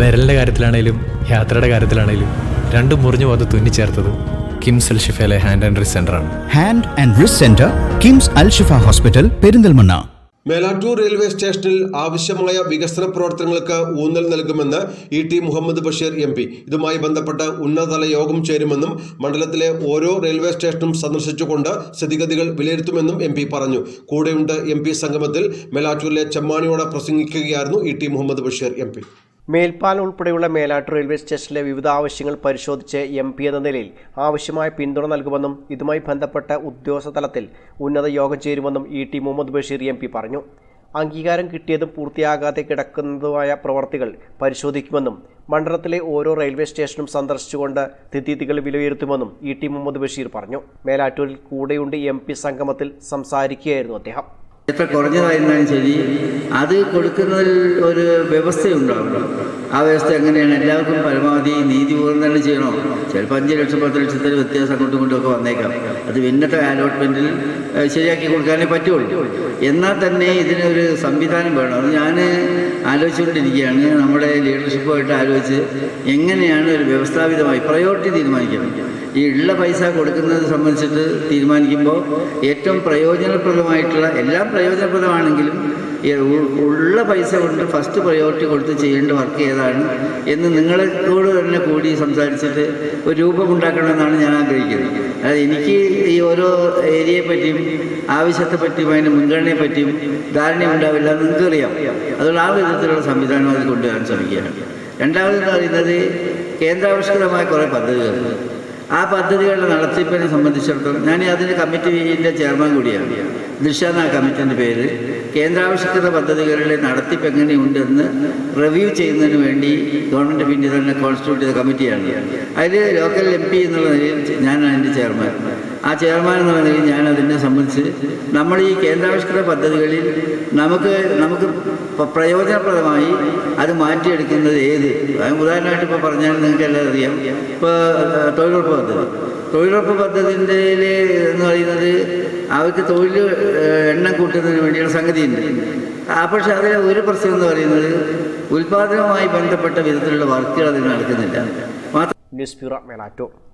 വിരലിന്റെ കാര്യത്തിലാണേലും യാത്രയുടെ കാര്യത്തിലാണേലും രണ്ടും മുറിഞ്ഞു പോകാതെ തുന്നിച്ചേർത്തത് കിംസ് അൽ ഷിഫയിലെ ഹാൻഡ് ആൻഡ് റിസ് സെന്റർ ആണ്. Hand and wrist centre KIMS Al Shifa hospital Perinthalmanna. Melattur railway സ്റ്റേഷനിൽ ആവശ്യമായ വികസന പ്രവർത്തനങ്ങൾക്ക് ഊന്നൽ നൽകുമെന്ന് E T Muhammad Basheer M P. ഇതുമായി ബന്ധപ്പെട്ട് ഉന്നതതല യോഗം ചേരുമെന്നും മണ്ഡലത്തിലെ ഓരോ റെയിൽവേ സ്റ്റേഷനും സന്ദർശിച്ചുകൊണ്ട് സ്ഥിതിഗതികൾ വിലയിരുത്തുമെന്നും എം പി പറഞ്ഞു. കൂടെയുണ്ട് എം പി സംഗമത്തിൽ മേലാറ്റൂരിലെ ചെമ്മാണിയോടെ പ്രസംഗിക്കുകയായിരുന്നു E T Muhammad Basheer M P. മേൽപ്പാലം ഉൾപ്പെടെയുള്ള മേലാട്ട് റെയിൽവേ സ്റ്റേഷനിലെ വിവിധ ആവശ്യങ്ങൾ പരിശോധിച്ച് എം പി എന്ന നിലയിൽ ആവശ്യമായ പിന്തുണ നൽകുമെന്നും ഇതുമായി ബന്ധപ്പെട്ട ഉദ്യോഗസ്ഥ തലത്തിൽ ഉന്നത യോഗം ചേരുമെന്നും E T Muhammad Basheer M P പറഞ്ഞു. അംഗീകാരം കിട്ടിയതും പൂർത്തിയാകാതെ കിടക്കുന്നതുമായ പ്രവർത്തികൾ പരിശോധിക്കുമെന്നും മണ്ഡലത്തിലെ ഓരോ റെയിൽവേ സ്റ്റേഷനും സന്ദർശിച്ചുകൊണ്ട് സ്ഥിതിഗതികൾ വിലയിരുത്തുമെന്നും ഇ ടി മുഹമ്മദ് ബഷീർ പറഞ്ഞു. മേലാറ്റൂരിൽ കൂടെയുണ്ട് എം സംഗമത്തിൽ സംസാരിക്കുകയായിരുന്നു അദ്ദേഹം. എത്ര കുറഞ്ഞതായിരുന്നാലും ശരി. അത് കൊടുക്കുന്നതിൽ ഒരു വ്യവസ്ഥയുണ്ടാവും ആ വ്യവസ്ഥ എങ്ങനെയാണ്? എല്ലാവർക്കും പരമാവധി നീതിപൂർവം തന്നെ ചെയ്യണോ? ചിലപ്പോൾ അഞ്ച് ലക്ഷം പത്ത് ലക്ഷത്തിന് വ്യത്യാസം അങ്ങോട്ടും ഇങ്ങോട്ടും ഒക്കെ വന്നേക്കാം. അത് ഇന്നത്തെ അലോട്ട്മെന്റിൽ ശരിയാക്കി കൊടുക്കാനേ പറ്റുള്ളൂ. എന്നാൽ തന്നെ ഇതിനൊരു സംവിധാനം വേണം. അത് ഞാൻ ആലോചിച്ചുകൊണ്ടിരിക്കുകയാണ്. നമ്മുടെ ലീഡർഷിപ്പുമായിട്ട് ആലോചിച്ച് എങ്ങനെയാണ് ഒരു വ്യവസ്ഥാപിതമായി പ്രയോറിറ്റി തീരുമാനിക്കണം. ഈ ഉള്ള പൈസ കൊടുക്കുന്നത് സംബന്ധിച്ചിട്ട് തീരുമാനിക്കുമ്പോൾ ഏറ്റവും പ്രയോജനപ്രദമായിട്ടുള്ള എല്ലാം പ്രയോജനപ്രദമാണെങ്കിലും ഉള്ള പൈസ കൊണ്ട് ഫസ്റ്റ് പ്രയോറിറ്റി കൊടുത്ത് ചെയ്യേണ്ട വർക്ക് ഏതാണ് എന്ന് നിങ്ങളോട് തന്നെ കൂടി സംസാരിച്ചിട്ട് ഒരു രൂപമുണ്ടാക്കണമെന്നാണ് ഞാൻ ആഗ്രഹിക്കുന്നത്. അതായത് എനിക്ക് ഈ ഓരോ ഏരിയയെ പറ്റിയും ആവശ്യത്തെ പറ്റിയും അതിന്റെ മുൻഗണനയെ പറ്റിയും ധാരണയുണ്ടാവില്ല എന്ന് നിങ്ങൾക്കറിയാം. അതുകൊണ്ട് ആ വിധത്തിലുള്ള സംവിധാനം അത് കൊണ്ടുവരാൻ ശ്രമിക്കുകയാണ്. രണ്ടാമതെന്ന് പറയുന്നത് കേന്ദ്രാവിഷ്കൃതമായ കുറേ പദ്ധതികളുണ്ട് ആ പദ്ധതികളുടെ നടത്തിപ്പിനെ സംബന്ധിച്ചിടത്തോളം ഞാൻ അതിന്റെ കമ്മിറ്റിന്റെ ചെയർമാൻ കൂടിയാണ്. ദൃശ്യ എന്ന കമ്മിറ്റിന്റെ പേര്. കേന്ദ്രാവിഷ്കൃത പദ്ധതികളുടെ നടത്തിപ്പ് എങ്ങനെയുണ്ടെന്ന് റിവ്യൂ ചെയ്യുന്നതിന് വേണ്ടി ഗവൺമെന്റ് ഓഫ് ഇന്ത്യ തന്നെ കോൺസ്റ്റിറ്റ്യൂട്ട് ചെയ്ത കമ്മിറ്റിയാണ് അതിൽ ലോക്കൽ എം പി എന്നുള്ള നിലയിൽ ഞാൻ അതിന്റെ ചെയർമാൻ ആ ചെയർമാൻ എന്നുള്ള നിലയിൽ ഞാൻ അതിനെ സംബന്ധിച്ച് നമ്മൾ ഈ കേന്ദ്രാവിഷ്കൃത പദ്ധതികളിൽ നമുക്ക് നമുക്ക് പ്രയോജനപ്രദമായി അത് മാറ്റിയെടുക്കുന്നത് ഏത്? ഉദാഹരണമായിട്ട് ഇപ്പോൾ പറഞ്ഞാൽ നിങ്ങൾക്ക് എല്ലാം അറിയാം ഇപ്പോൾ തൊഴിലുറപ്പ് പദ്ധതി. തൊഴിലുറപ്പ് പദ്ധതിന്റെ എന്ന് പറയുന്നത് അവർക്ക് തൊഴിൽ എണ്ണം കൂട്ടുന്നതിന് വേണ്ടിയുള്ള സംഗതിയുണ്ട്. ആ പക്ഷെ അതിൽ ഒരു പ്രശ്നം എന്ന് പറയുന്നത് ഉൽപാദനവുമായി ബന്ധപ്പെട്ട വിധത്തിലുള്ള വർക്കുകൾ അതിൽ നടക്കുന്നില്ല മാത്രം ന്യൂസ്